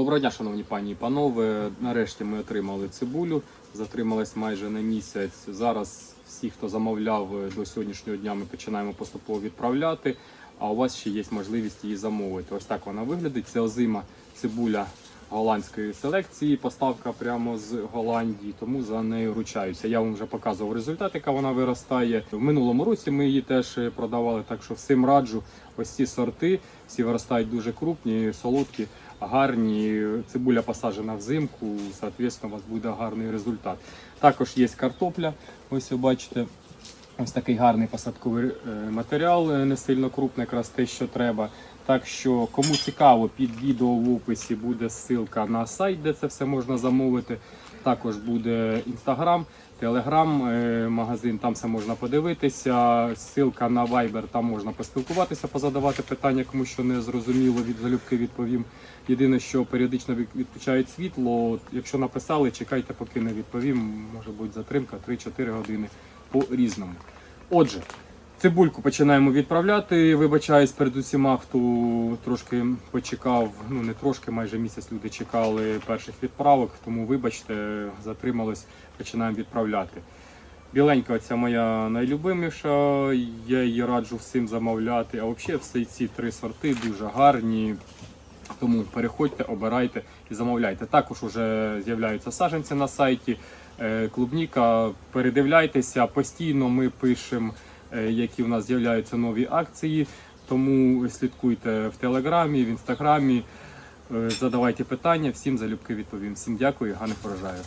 Доброго дня, шановні пані і панове. Нарешті ми отримали цибулю. Затрималась майже на місяць. Зараз всі, хто замовляв е, до сьогоднішнього дня, ми починаємо поступово відправляти. А у вас ще є можливість її замовити. Ось так вона виглядить. Це озима цибуля голландської селекції. Поставка прямо з Голландії, тому за нею ручаюся. Я вам вже показував результат, яка вона виростає. В минулому році ми її теж е, продавали, так що всім раджу. Ось ці сорти, всі виростають дуже крупні, солодкі, гарні. Цибуля посаджена взимку, соответственно, у вас буде гарний результат. Також є картопля. Ось ви бачите. Ось такий гарний посадковий е, матеріал, е, не сильно крупний, якраз те, що треба. Так що, кому цікаво, під відео в описі буде ссылка на сайт, де це все можна замовити. Також буде інстаграм, телеграм, магазин, там все можна подивитися. Ссылка на Viber, там можна поспілкуватися, позадавати питання, кому що не зрозуміло, від залюбки відповім. Єдине, що періодично відключають світло. Якщо написали, чекайте, поки не відповім. Може бути затримка 3-4 години по різному. Отже, цибульку починаємо відправляти. Вибачаюсь перед усіма, хто трошки почекав. Ну не трошки, майже місяць люди чекали перших відправок, тому вибачте, затрималось, починаємо відправляти. Біленька ця моя найлюбиміша, я її раджу всім замовляти. А взагалі всі ці три сорти дуже гарні. Тому переходьте, обирайте і замовляйте. Також вже з'являються саджанці на сайті. Е, Клубніка, передивляйтеся. Постійно ми пишемо, е, які в нас з'являються нові акції. Тому слідкуйте в телеграмі, в інстаграмі, е, задавайте питання. Всім залюбки відповім. Всім дякую, гарних врожаю.